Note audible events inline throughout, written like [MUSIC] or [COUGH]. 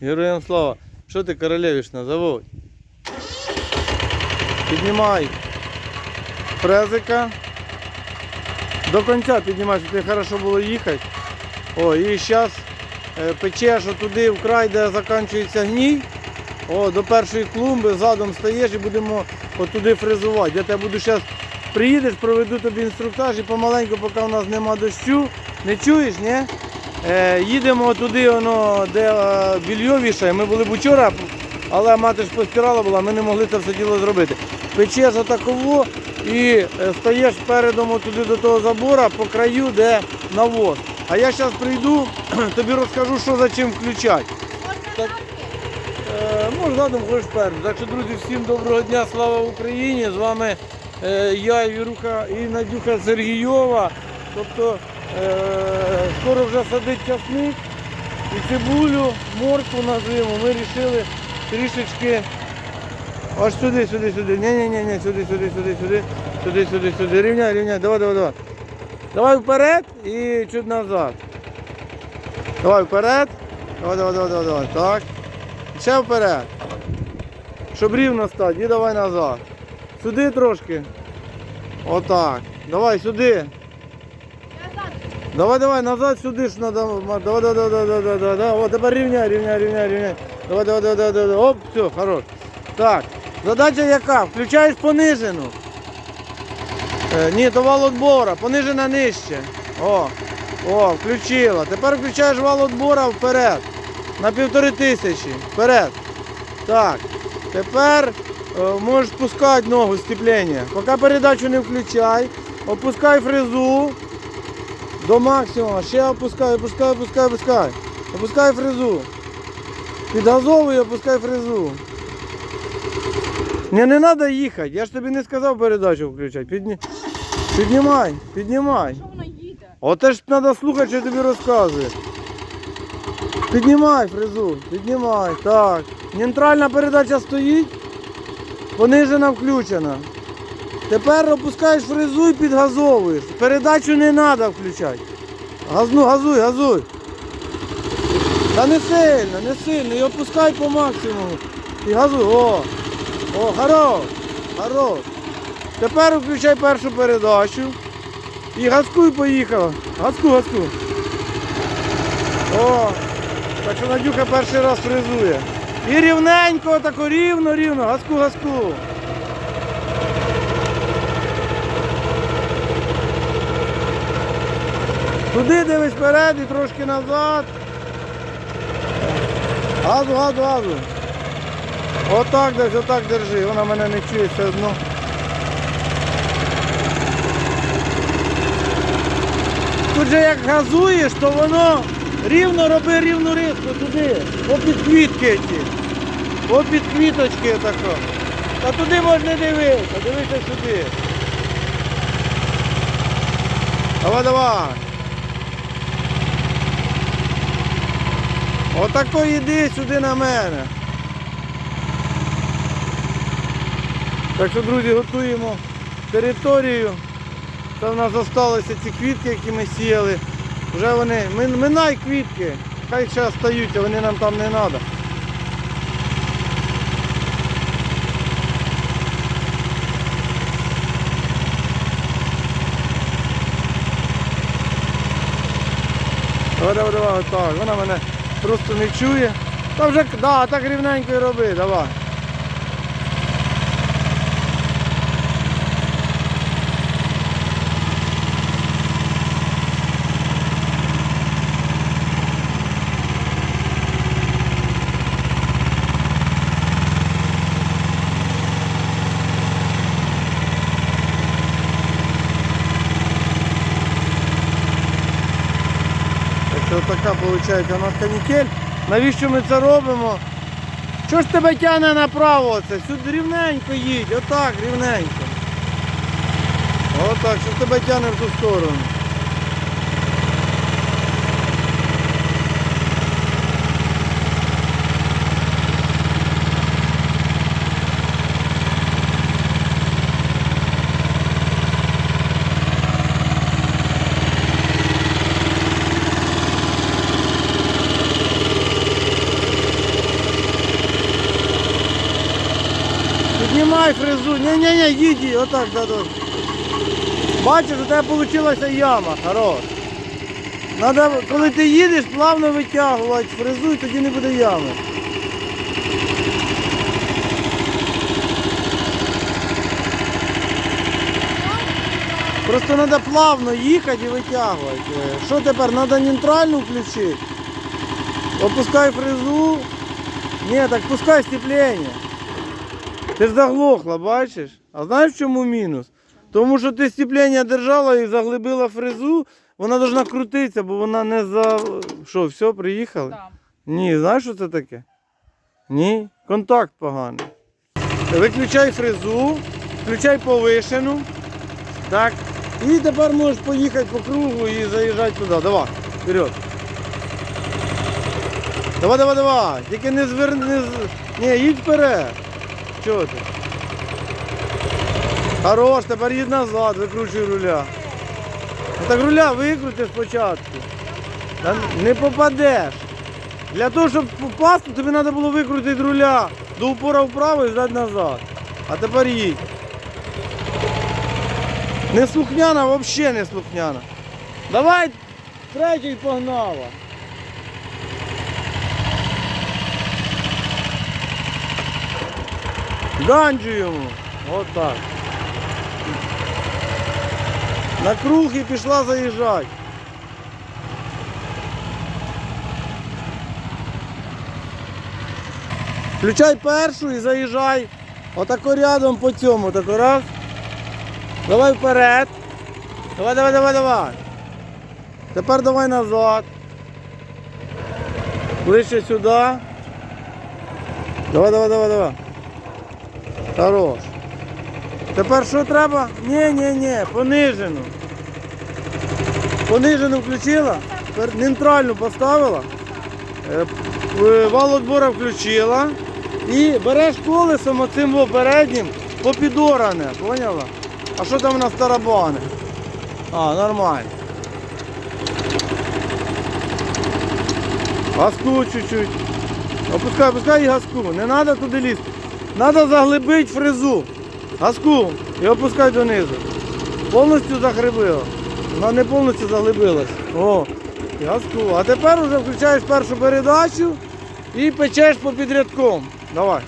Героям слава. Що ти королевишна, заводь. Піднімай фрезика. До кінця піднімай, щоб тобі хорошо було їхати. О, і зараз печеш туди в край, де закінчується гній. О, до першої клумби задом стаєш і будемо отуди фрезувати. Я тебе буду зараз приїдеш, проведу тобі інструктаж і помаленьку, поки у нас нема дощу. Не чуєш, ні? Е, їдемо туди, воно, де е, більйовіше. Ми були б учора, але мати ж постирала була, ми не могли це все діло зробити. Печеш отаково і е, стаєш передом туди до того забора по краю, де навоз. А я зараз прийду, [CLEARS THROAT] тобі розкажу, що за чим включати. Так, е, може задом хочеш першим. Так що, друзі, всім доброго дня, слава Україні! З вами е, я, Віруха і Надюха Сергійова. Тобто скоро вже садить часник і цибулю, моркву на. Ми вирішили трішечки аж сюди, сюди, сюди. Ні, ні, ні, ні, сюди, сюди, сюди, сюди, сюди, сюди, сюди. Рівняй, рівняй, давай, давай, давай. Давай вперед і чуть назад. Давай вперед. Давай, давай, давай, давай, давай. Так. Ще вперед. Щоб рівно стати. І давай назад. Сюди трошки. Отак. Давай сюди. Давай, давай, назад сюди ж надо. Давай, давай, давай, давай, давай, давай, давай. О, тепер рівняй, рівняй, рівняй, рівняй. Давай, давай, давай, давай, давай. Оп, все, хорош. Так. Задача яка? Включаєш понижену. Е, ні, то вал отбора, понижена нижче. О, о, включила. Тепер включаєш вал отбора вперед. На півтори тисячі. Вперед. Так. Тепер е, можеш спускати ногу степлення. Поки передачу не включай. Опускай фрезу до максимуму. Ще опускай, опускай, опускай, опускай. Опускай фрезу. Підгазовуй, опускай фрезу. Мені не треба їхати. Я ж тобі не сказав передачу включати. Підні... Піднімай, піднімай. Що воно їде? Оте ж треба слухати, що я тобі розказую. Піднімай фрезу, піднімай, так. Нейтральна передача стоїть, понижена включена. Тепер опускаєш фрезу і підгазовуєш. Передачу не треба включати. Газну, газуй, газуй. Та не сильно, не сильно. І опускай по максимуму. І газуй. О! О, хорош! Хорош! Тепер включай першу передачу. І газкуй поїхала. Газку, газку. О, так що Надюха перший раз фрезує. І рівненько, тако рівно, рівно, газку, газку. Туди дивись вперед і трошки назад. Газу, газу, газу. Отак десь, отак держи, вона мене не чує все одно. Тут же як газуєш, то воно рівно роби рівну риску туди, попід квітки ті. Попід квіточки тако. Та туди можна дивитися, дивися сюди. Давай, давай. Отако йди сюди на мене. Так що, друзі, готуємо територію. Це в нас залишилися ці квітки, які ми сіяли. Вже вони, минай квітки, хай ще стаються, вони нам там не треба. Давай, давай, давай, отак. Вона мене просто не чує. Та вже да, так рівненько і роби, давай. Так що така виходить у нас канікель. Навіщо ми це робимо? Що ж тебе тягне направо? Це сюди рівненько їдь, отак, рівненько. Отак, що тебе тягне в ту сторону. Опускай фрезу. Ні-ні-ні, їдь, їдь, отак, да, да. Бачиш, у тебе вийшла яма, хорош. Надо, коли ти їдеш, плавно витягувати фрезу і тоді не буде ями. Просто треба плавно їхати і витягувати. Що тепер? Треба нейтральну включити. Опускай фрезу. Ні, так пускай степлення. Ти ж заглохла, бачиш? А знаєш в чому мінус? Тому що ти степлення держала і заглибила фрезу, вона повинна крутитися, бо вона не за. Що, все, приїхали? Да. Ні, знаєш, що це таке? Ні, контакт поганий. Виключай фрезу, включай повишену. Так. І тепер можеш поїхати по кругу і заїжджати туди. Давай, вперед. Давай, давай, давай. Тільки не зверни. Не... Ні, їдь вперед. Чого ти? Хорош, тепер їдь назад, викручуй руля. Ну так руля викрути спочатку. Та не попадеш. Для того, щоб попасти, тобі треба було викрутити руля до упора вправо і здати назад. А тепер їдь. Не слухняна, взагалі не слухняна. Давай третій погнала. Ганджу йому. Отак. На круг і пішла заїжджати. Включай першу і заїжджай. Отако рядом по цьому. Тако раз. Давай вперед. Давай, давай, давай, давай. Тепер давай назад. Ближче сюди. Давай, давай, давай, давай. Хорош. Тепер що треба? Ні, ні, ні, понижену. Понижену включила, нейтральну поставила. Е, Вал отбора включила. І береш колесом оцим во переднім попідоране, поняла? А що там у нас тарабани? А, нормально. Газку чуть-чуть. Опускай, опускай і газку. Не треба туди лізти. Треба заглибити фрезу. Газку і опускай донизу. Повністю загребила. Вона не повністю заглибилась. О, і газку. А тепер вже включаєш першу передачу і печеш по підрядком. Давай.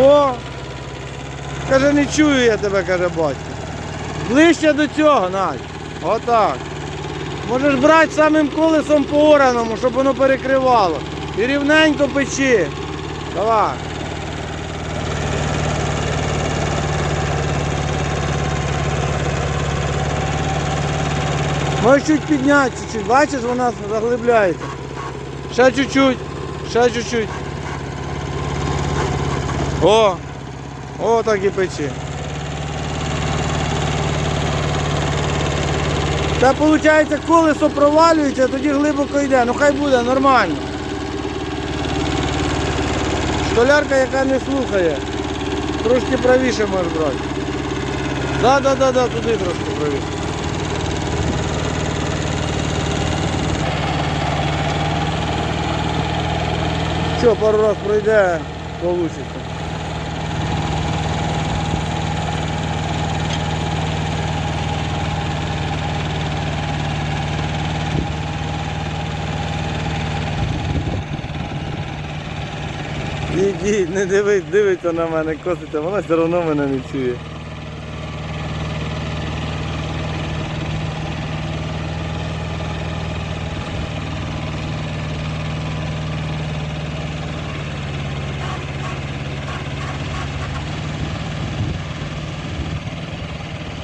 О! Каже, не чую я тебе, каже батько. Ближче до цього, Надь. Отак. Можеш брати самим колесом по ораному, щоб воно перекривало. І рівненько печи. Давай. Можеш чуть підняти, чуть-чуть. Бачиш, вона заглибляється. Ще чуть-чуть, ще чуть-чуть. О! О, так і печи. Та виходить, колесо провалюється, тоді глибоко йде. Ну хай буде, нормально. Столярка, яка не слухає, трошки правіше можеш брати. Да, да, да, да, туди трошки правіше. Що, пару раз пройде, вийде. Ідіть, не дивись, дивиться на мене, коситься, вона все одно мене не чує.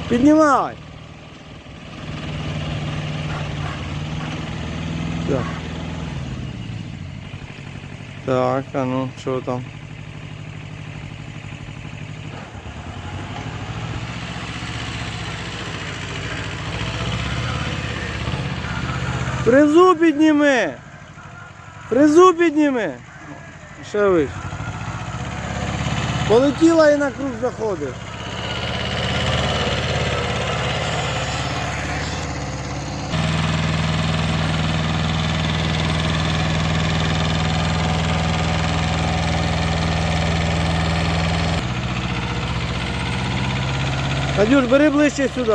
Піднімай! Так, а ну, що там? Призу підніми! Призу підніми! Ще вище. Полетіла і на круг заходиш. Надюш, бери ближче сюди.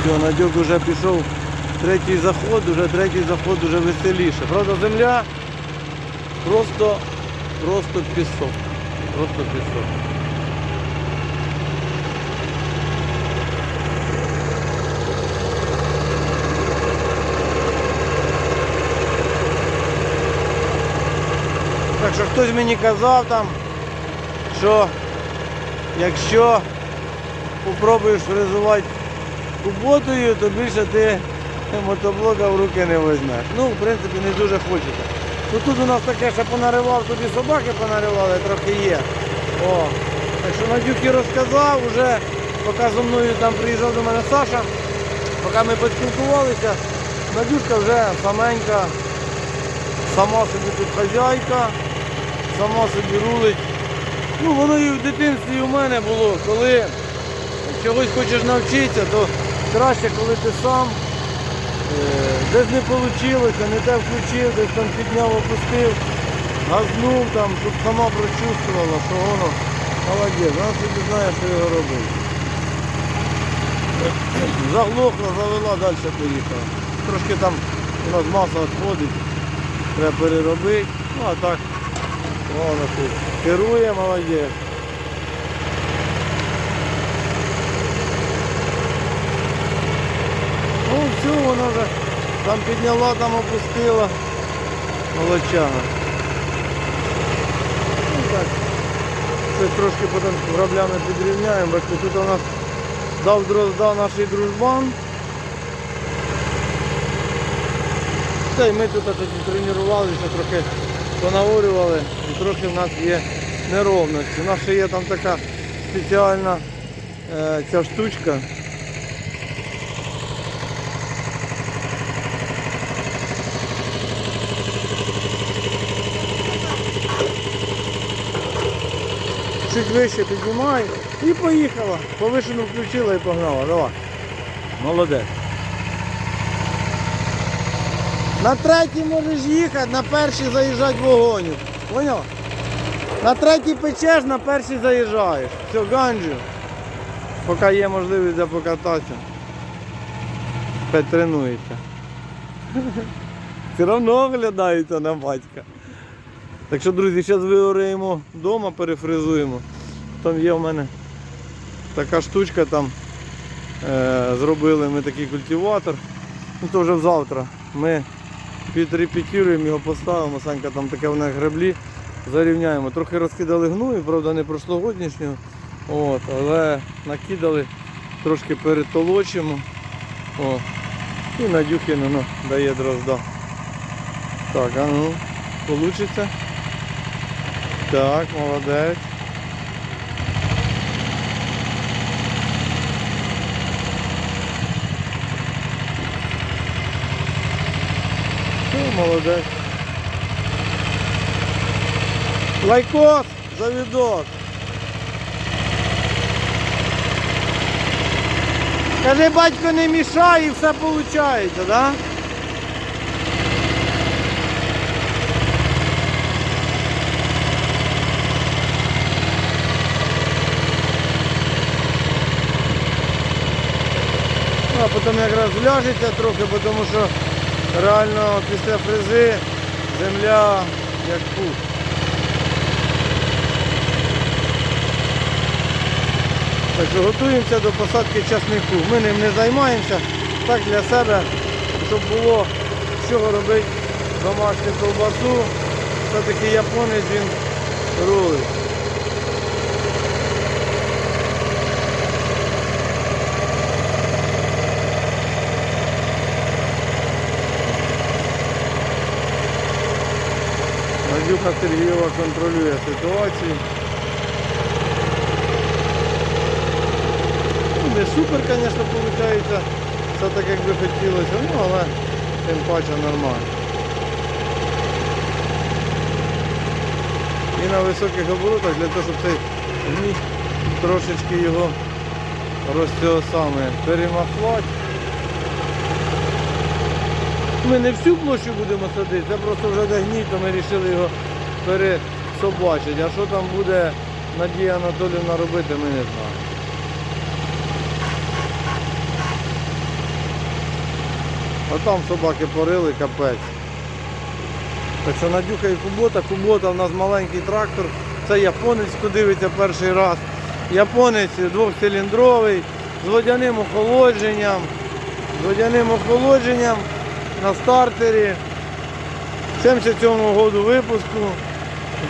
Все, Надюк вже пішов третій заход, уже третій заход уже веселіше. Правда, земля просто, просто пісок. Просто пісок. Що хтось мені казав там, що якщо попробуєш фрезувати куботою, то більше ти мотоблока в руки не візьмеш. Ну, в принципі, не дуже хочеться. Ну тут у нас таке, що понаривав, тобі собаки понаривали, трохи є. О. Так що Надюки розказав, вже поки зо мною там приїжджав до мене Саша, поки ми поспілкувалися, Надюшка вже саменька, сама собі тут хазяйка, сама собі рулить. Ну, воно і в дитинстві і у мене було, коли чогось хочеш навчитися, то краще, коли ти сам е, десь не вийшло, не те включив, десь там підняв, опустив, газнув там, щоб сама прочувствувала, що воно молодець, вона собі знає, що його робити. Заглохла, завела, далі поїхала. Трошки там у нас маса відходить, треба переробити. Ну а так, вона тут керує, молодець. Ну все, вона вже там підняла, там опустила. Молодчага. Ну так. Щось трошки потім граблями підрівняємо, бачите, тут у нас дав дрозда наш дружбан. Та й ми тут тоді тренувалися, трохи понаворювали і трохи в нас є неровності. У нас ще є там така спеціальна е, ця штучка. Чуть вище піднімай і поїхала. Повишену включила і погнала. Давай. Молодець. На третій можеш їхати, на перший заїжджати вогоню. Поняв? На третій печеш, на перший заїжджаєш. Все, ганджу. Поки є можливість де покататися. Тренується. Все одно оглядається на батька. Так що, друзі, зараз виоріємо вдома, перефризуємо. Там є в мене така штучка, там е, зробили ми такий культиватор. Ну то вже завтра. Ми підрепетіруємо його, поставимо, Санька там таке в нас греблі, зарівняємо. Трохи розкидали гною, правда, не прошлогоднішнього. От, але накидали, трошки перетолочимо. О. І Надюхіну ну, дає дрозда. Так, а ну, получиться. Так, молодець. молодець. Лайкос за відос. Каже, батько не мішай і все виходить, так? Да? Ну, а потім якраз ляжеться трохи, бо тому що реально після фрези земля як пух. Так що готуємося до посадки часнику. Ми ним не займаємося так для себе, щоб було з чого робити домашню ковбасу. Все-таки японець він рулить. Надюха Сергієва контролює ситуацію. Ну, Не супер, звісно, виходить, все так як би хотілося, ну але тим паче нормально. І на високих оборотах для того, щоб цей гніт трошечки його роз цього саме перемахлати, Ми не всю площу будемо садити, це просто вже де гній, то ми вирішили його пересобачити. А що там буде Надія Анатоліївна робити, ми не знаємо. А там собаки порили, капець. Так що Надюха і Кубота. Кубота в нас маленький трактор. Це японець, хто дивиться перший раз. Японець двохциліндровий, з водяним охолодженням. З водяним охолодженням на стартері. 77-го року випуску.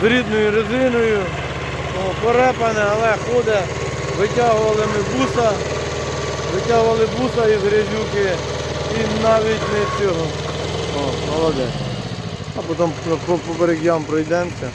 З рідною резиною. Порепане, але ходить. Витягували ми буса. Витягували буса із грязюки і навіть не цього. О, молодець. А потім по- по поперек ям пройдемося.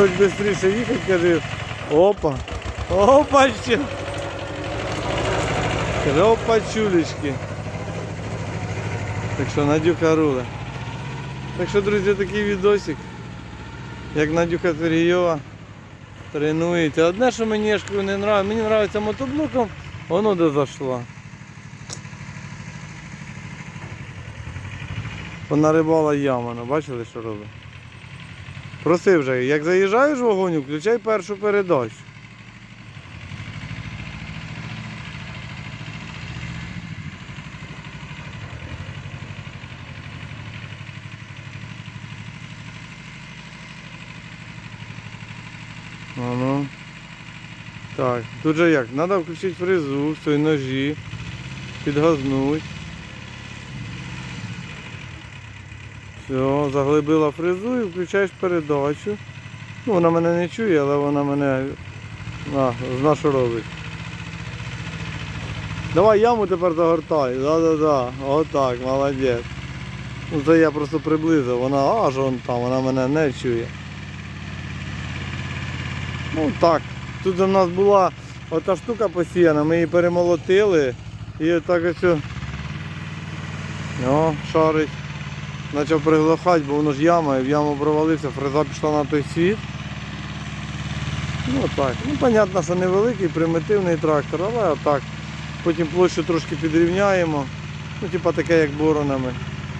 Хоч швидше їхати, каже, опа, опа ще. Опа чулечки. Так що Надюха руле. Так що, друзі, такий відосик. Як Надюха Сергійова тренується. Одне, що мені не нравиться, мені подобається мотоблоком, воно де зайшло. Понарибала яма, ну бачили, що робить? Проси вже, як заїжджаєш вогонь, включай першу передачу. Ну. Так, тут же як? Треба включити фрезу, в ножі, підгазнуть. Все, заглибила фрезу і включаєш передачу. Ну, вона мене не чує, але вона мене а, зна, що робить. Давай яму тепер загортай. Да-да-да. Отак, молодець. Ну це я просто приблизив, вона аж вон там, вона мене не чує. Ну так. Тут у нас була ота штука посіяна, ми її перемолотили і отак ось. О, шарить. Почав приглухати, бо воно ж яма, і в яму провалився, фреза пішла на той світ. Ну так. Ну, понятно, що невеликий, примітивний трактор, але отак. Потім площу трошки підрівняємо. Ну, типа таке, як боронами.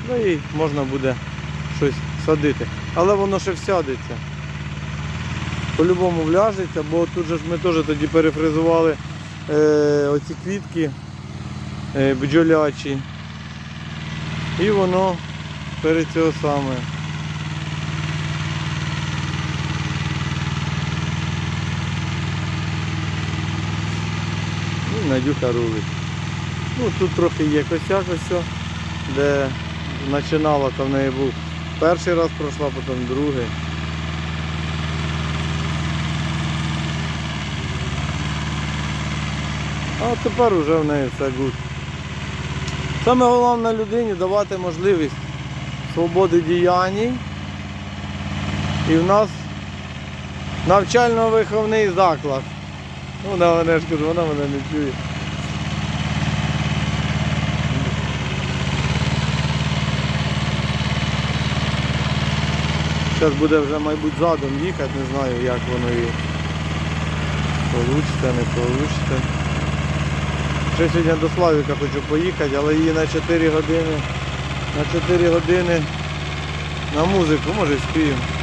Ну і можна буде щось садити. Але воно ще всядеться. По-любому вляжеться, бо тут же ж ми теж тоді перефрезували е, оці квітки е, бджолячі. І воно перед цього саме. І Надюха рулить. Ну тут трохи є косяк ось, де починала, то в неї був перший раз пройшла, потім другий. А тепер вже в неї все гуд. Саме головне людині давати можливість свободи діянь. І в нас навчально-виховний заклад. Ну, вона мене ж кажу, вона мене не чує. Зараз буде вже, мабуть, задом їхати, не знаю, як воно і получиться, не получиться. Ще сьогодні до Славіка хочу поїхати, але її на 4 години. На 4 години на музику, може спіємо.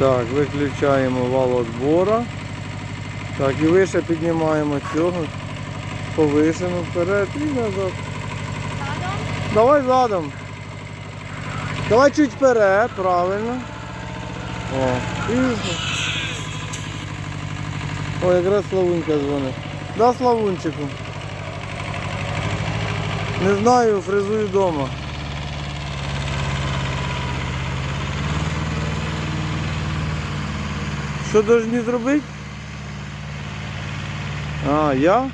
Так, виключаємо вал отбора. Так, і вище піднімаємо цього. Повишено вперед і назад. Задом? Давай задом. Давай чуть вперед, правильно. О, і... О, якраз Славунька дзвонить. Да, Славунчику. Не знаю, фрезую вдома. Що повинні зробити? А, я?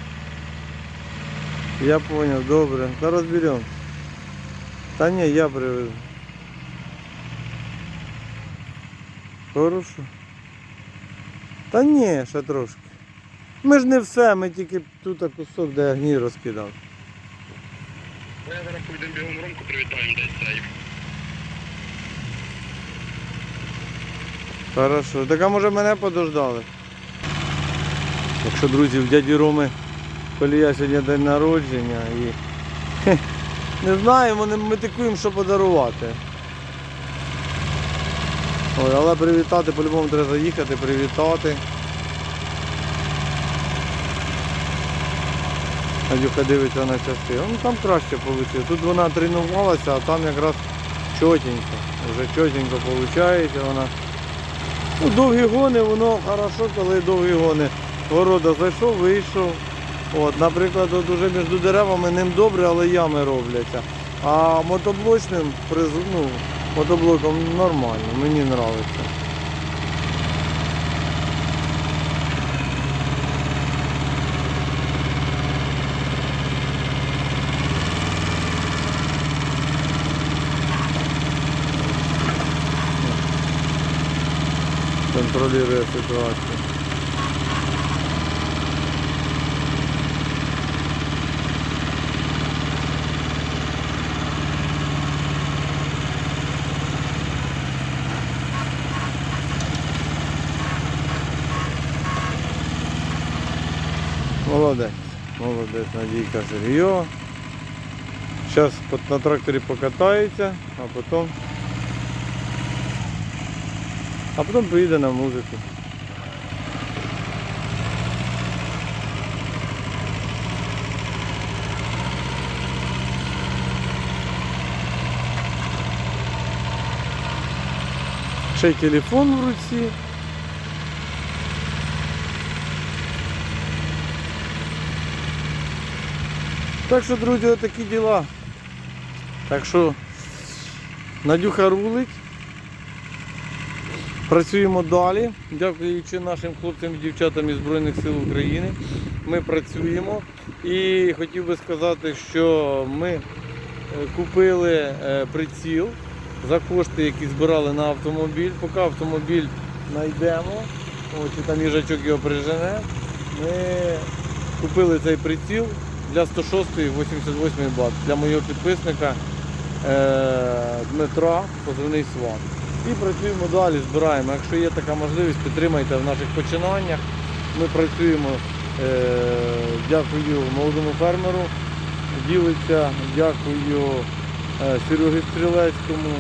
Я понял, добре. Та розберемо. Та ні, я привезу. Хорошо. Та ні, ще трошки. Ми ж не все, ми тільки тут кусок, де я гній розкидав. Ну, Я зараз поїдемо бігом Ромку привітаємо десь цей. Хорошо. Так а може мене подождали? Якщо друзі, в дяді Роми колія сьогодні день народження і хе, [LAUGHS] не знаємо, не метикуємо, що подарувати. Ой, але привітати, по-любому треба заїхати, привітати. Надюха дивиться на часи. Ну там краще вийшло. Тут вона тренувалася, а там якраз чотенько. Вже чотенько виходить вона. Ну, довгі гони, воно хорошо, коли довгі гони. Города зайшов, вийшов. От, наприклад, от уже між деревами ним добре, але ями робляться. А мотоблочним ну, мотоблоком нормально, мені подобається. Контролює ситуацію. Молодець, молодець, Надійка Сергійова. Зараз на тракторі покатається, а потім а потім поїде на музику. Ще й телефон в руці. Так що, друзі, отакі діла. Так що Надюха рулить. Працюємо далі. Дякуючи нашим хлопцям і дівчатам із Збройних сил України. Ми працюємо. І хотів би сказати, що ми е, купили е, приціл за кошти, які збирали на автомобіль. Поки автомобіль знайдемо, і там їжачок його прижене, ми купили цей приціл для 106-ї 88 бат для мого підписника е, Дмитра, позивний Сван. І працюємо далі, збираємо. Якщо є така можливість, підтримайте в наших починаннях. Ми працюємо, е, дякую молодому фермеру, ділиться, дякую е, Серегі Стрілецькому,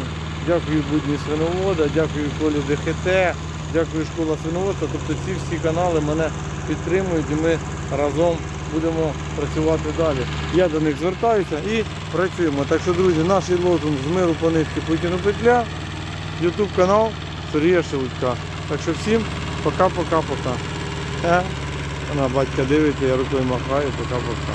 дякую будні свиновода, дякую Колі ДХТ, дякую школа свиноводства. Тобто ці всі канали мене підтримують і ми разом будемо працювати далі. Я до них звертаюся і працюємо. Так що, друзі, наш лозунг з миру по нитки Путіну петля. Ютуб канал Сергія Шелудька. Так що всім пока-пока-пока. На Вона батька дивиться, я рукою махаю, пока-пока.